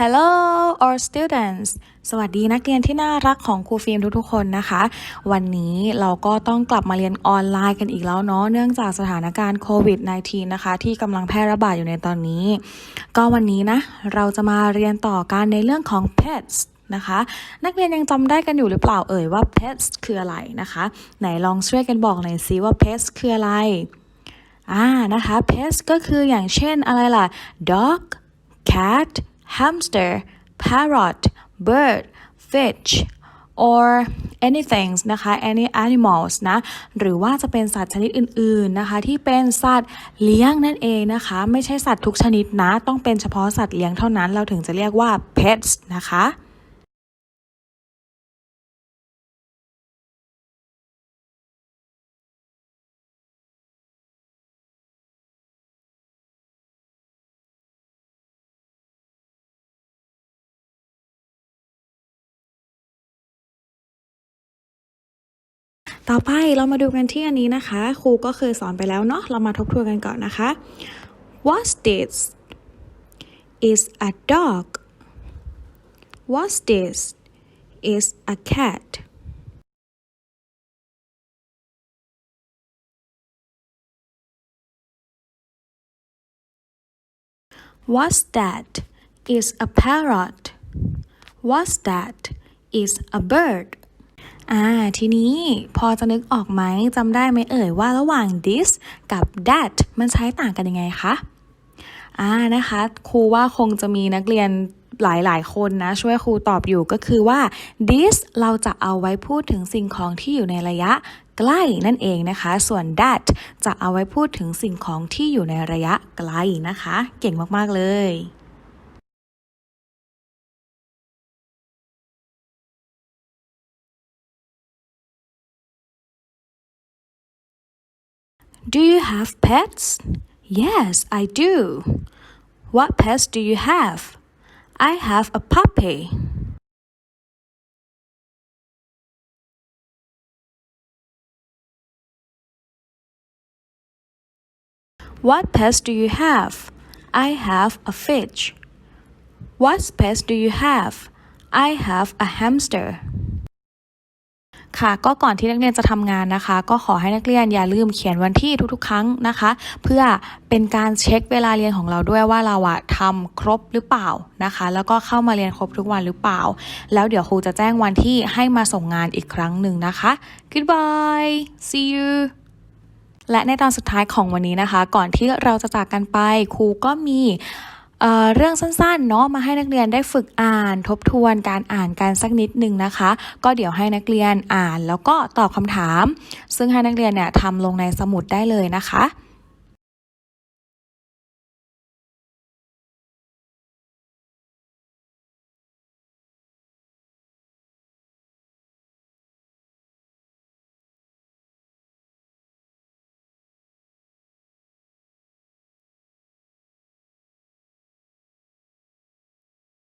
Hello all students สวัสดีนักเรียนที่น่ารักของครูฟิล์มทุกๆคนนะคะ วันนี้เราก็ต้องกลับมาเรียนออนไลน์กันอีกแล้วเนาะเนื่องจากสถานการณ์โควิด -19 นะคะ ที่กำลังแพร่ระบาดอยู่ในตอนนี้ ก็วันนี้นะ เราจะมาเรียนต่อกันในเรื่องของ pets นะคะ นักเรียนยังจำได้กันอยู่หรือเปล่าเอ่ยว่า pets คืออะไรนะคะ ไหนลองช่วยกันบอกหน่อยซิว่า pets คืออะไรอ่านะคะ pets ก็คืออย่างเช่นอะไรล่ะ dog cat hamster parrot bird fish or anything นะคะ any animals นะ หรือว่าจะเป็นสัตว์ชนิดอื่น ๆ นะคะ ที่เป็นสัตว์เลี้ยงนั่นเองนะคะ ไม่ใช่สัตว์ทุกชนิดนะ ต้องเป็นเฉพาะสัตว์เลี้ยงเท่านั้น เราถึงจะเรียกว่า pets นะคะ ต่อไปเรามาดูกันที่อันนี้นะคะ ครูก็เคยสอนไปแล้วเนาะเรามาทบทวนกันก่อนนะคะ What's this is a dog What's this is a cat What's that is a parrot What's that is a bird อ่า ทีนี้พอจะนึกออกไหมจำได้ไหมเอ่ยว่าระหว่าง this กับ that มันใช้ต่างกันยังไงคะ อ่านะคะ ครูว่าคงจะมีนักเรียนหลาย ๆ คนนะ ช่วยครูตอบอยู่ก็คือว่า this เราจะเอาไว้พูดถึงสิ่งของที่อยู่ในระยะใกล้นั่นเองนะคะ ส่วน that จะเอาไว้พูดถึงสิ่งของที่อยู่ในระยะไกลนะคะ เก่งมาก ๆ เลย Do you have pets? Yes, I do. What pets do you have? I have a puppy. What pets do you have? I have a fish. What pets do you have? I have a hamster. ค่ะ ก็ก่อนที่นักเรียนจะทำงานนะคะ ก็ขอให้นักเรียนอย่าลืมเขียนวันที่ทุกๆ ครั้งนะคะ เพื่อเป็นการเช็คเวลาเรียนของเราด้วยว่าเราอะทำครบหรือเปล่านะคะ แล้วก็เข้ามาเรียนครบทุกวันหรือเปล่า แล้วเดี๋ยวครูจะแจ้งวันที่ให้มาส่งงานอีกครั้งหนึ่งนะคะ goodbye see you และในตอนสุดท้ายของวันนี้นะคะ ก่อนที่เราจะจากกันไปครูก็มี เรื่องสั้นๆเนาะมาให้นักเรียนได้ฝึกอ่านทบทวนการอ่านกันสักนิดหนึ่งนะคะ ก็เดี๋ยวให้นักเรียนอ่านแล้วก็ตอบคำถาม ซึ่งให้นักเรียนเนี่ยทำลงในสมุดได้เลยนะคะ